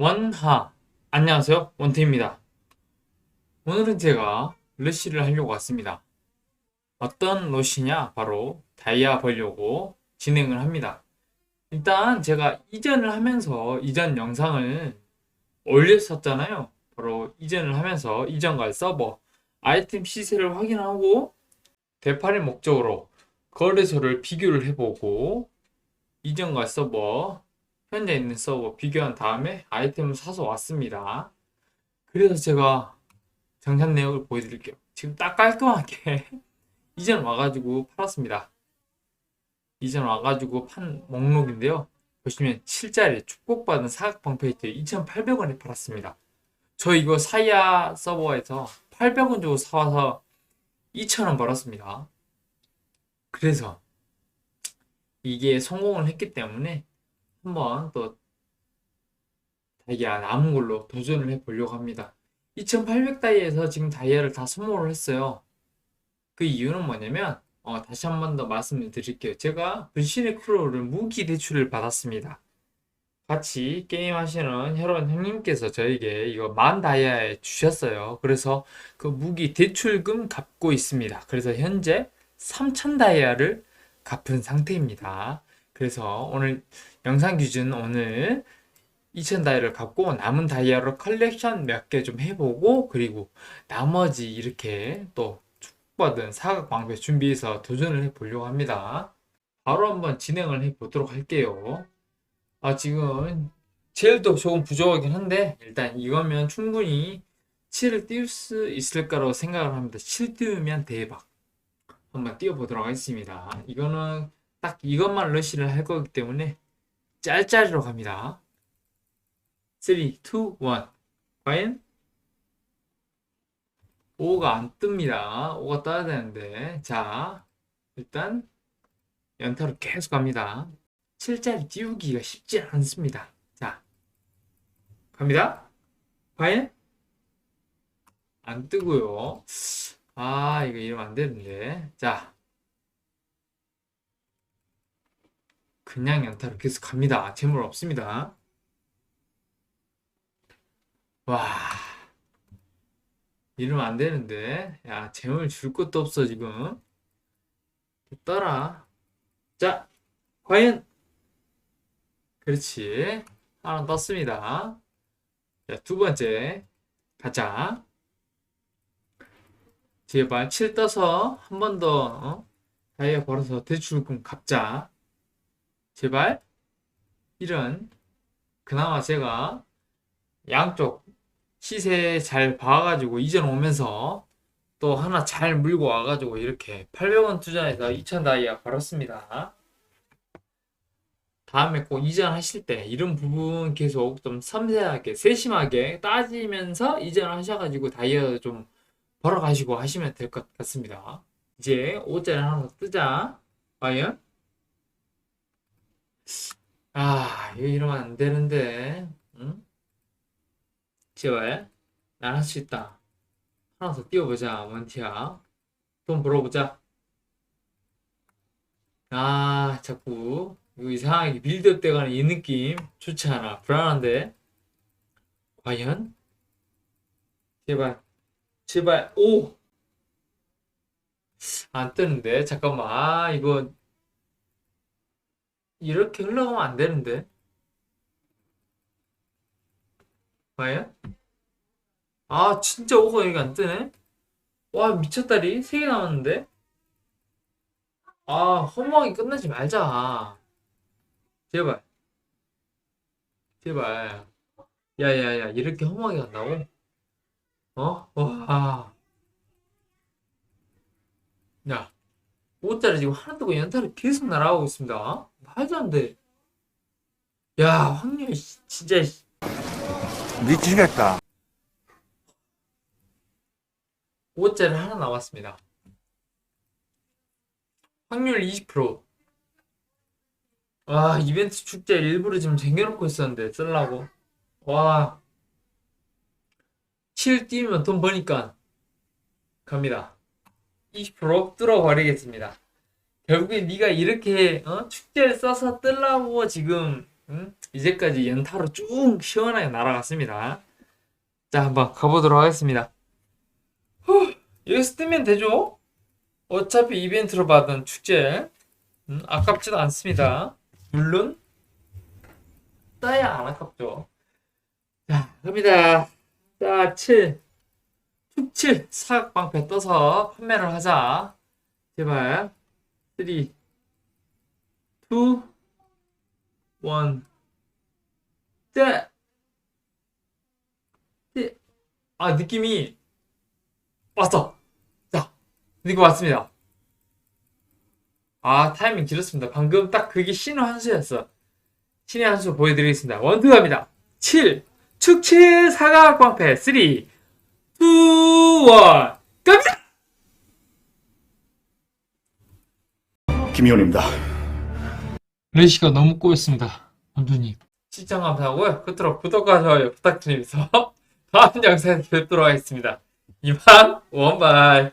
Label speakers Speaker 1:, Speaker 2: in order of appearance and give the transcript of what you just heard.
Speaker 1: 원하. 안녕하세요. 원태입니다. 오늘은 제가 러쉬를 하려고 왔습니다. 어떤 러쉬냐? 바로 다이아 벌려고 진행을 합니다. 일단 제가 이전을 하면서 이전 영상을 올렸었잖아요. 바로 이전을 하면서 이전과 서버 아이템 시세를 확인하고 대파의 목적으로 거래소를 비교를 해보고 이전과 서버 현재 있는 서버 비교한 다음에 아이템을 사서 왔습니다. 그래서 제가 정산 내역을 보여드릴게요. 지금 딱 깔끔하게 이전 와가지고 팔았습니다. 이전 와가지고 판 목록인데요. 보시면 7자리 축복받은 사각방 페이트 2,800원에 팔았습니다. 저 이거 사이아 서버에서 800원 주고 사와서 2,000원 벌었습니다. 그래서 이게 성공을 했기 때문에 한번 또 다이아 남은 걸로 도전을 해보려고 합니다. 2800 다이에서 지금 다이아를 다 소모를 했어요. 그 이유는 뭐냐면 어, 다시 한 번 더 말씀을 드릴게요. 제가 불신의 크로를 무기 대출을 받았습니다. 같이 게임하시는 혈원 형님께서 저에게 이거 만 다이아에 주셨어요. 그래서 그 무기 대출금 갚고 있습니다. 그래서 현재 3000 다이아를 갚은 상태입니다. 그래서 오늘 영상 기준 오늘 2000 다이아를 갚고 남은 다이아로 컬렉션 몇 개 좀 해보고 그리고 나머지 이렇게 또 축복받은 사각 방패 준비해서 도전을 해보려고 합니다. 바로 한번 진행을 해보도록 할게요. 아, 지금 젤도 조금 부족하긴 한데 일단 이거면 충분히 7을 띄울 수 있을까라고 생각을 합니다. 7 띄우면 대박. 한번 띄워보도록 하겠습니다. 이거는 딱 이것만 러시를 할 거기 때문에 짤짤이로 갑니다. 3, 2, 1. 과연? 5가 안 뜹니다. 5가 떠야 되는데. 자, 일단 연타로 계속 갑니다. 7자리 띄우기가 쉽지 않습니다. 자, 갑니다. 과연? 안 뜨고요. 아, 이거 이러면 안 되는데. 자, 그냥 연타로 계속 갑니다. 재물 없습니다. 와, 이러면 안 되는데. 야, 재물 줄 것도 없어, 지금. 떠라. 자, 과연? 그렇지. 하나 떴습니다. 자, 두 번째. 가자. 제발 7 떠서 한 번 더, 어? 다이아 벌어서 대출금 갚자. 제발 이런 그나마 제가 양쪽 시세 잘 봐가지고 이전 오면서 또 하나 잘 물고 와가지고 이렇게 800원 투자해서 2000 다이아 벌었습니다. 다음에 꼭 이전하실 때 이런 부분 계속 좀 섬세하게 세심하게 따지면서 이전하셔가지고 다이아 좀 벌어가시고 하시면 될 것 같습니다. 이제 5자리 하나 더 뜨자. 과연? 아, 이거 이러면 안 되는데. 응? 제발. 난 할 수 있다. 하나 더 띄워보자, 원티야. 돈 벌어보자. 아, 자꾸. 이거 이상하게 빌드업 돼가는 이 느낌. 좋지 않아. 불안한데. 과연? 제발. 제발. 오! 안 뜨는데. 잠깐만. 아, 이거. 이렇게 흘러가면 안 되는데. 과연? 아, 진짜 오가 여기 안 뜨네? 와, 미쳤다리. 3개 남았는데? 아, 허무하게 끝내지 말자. 제발. 제발. 야 야 야, 이렇게 허무하게 간다고? 어? 와. 야, 5짜리 지금 하나 뜨고 연타를 계속 날아가고 있습니다. 말도 안 돼. 야, 확률 씨, 진짜 씨.
Speaker 2: 미치겠다.
Speaker 1: 5짜리 하나 남았습니다. 확률 20%. 와, 이벤트 축제 일부러 지금 쟁여놓고 있었는데, 쓰려고. 와. 7 띄우면 돈 버니까. 갑니다. 20% 뚫어버리겠습니다. 결국에 네가 이렇게, 어? 축제를 써서 뜨려고 지금 음? 이제까지 연타로 쭉 시원하게 날아갔습니다. 자, 한번 가보도록 하겠습니다. 후, 여기서 뜨면 되죠? 어차피 이벤트로 받은 축제. 음, 아깝지도 않습니다. 물론, 따야 안 아깝죠. 자, 갑니다. 자, 7. 축7 사각방패 떠서 판매를 하자. 제발. 3, 2, 1. 자. 네. 아, 느낌이 왔어. 자, 느낌 왔습니다. 아, 타이밍 길었습니다. 방금 딱 그게 신호 한 수였어. 신의 한수 보여드리겠습니다. 원투 갑니다. 7. 축7 사각방패 3, 2, 1. 갑니다!
Speaker 3: 김희원입니다.
Speaker 1: 레시가 너무 꼬였습니다. 원두님. 시청 감사하고요. 끝으로 구독과 좋아요 부탁드리면서 다음 영상에서 뵙도록 하겠습니다. 이만 원바이.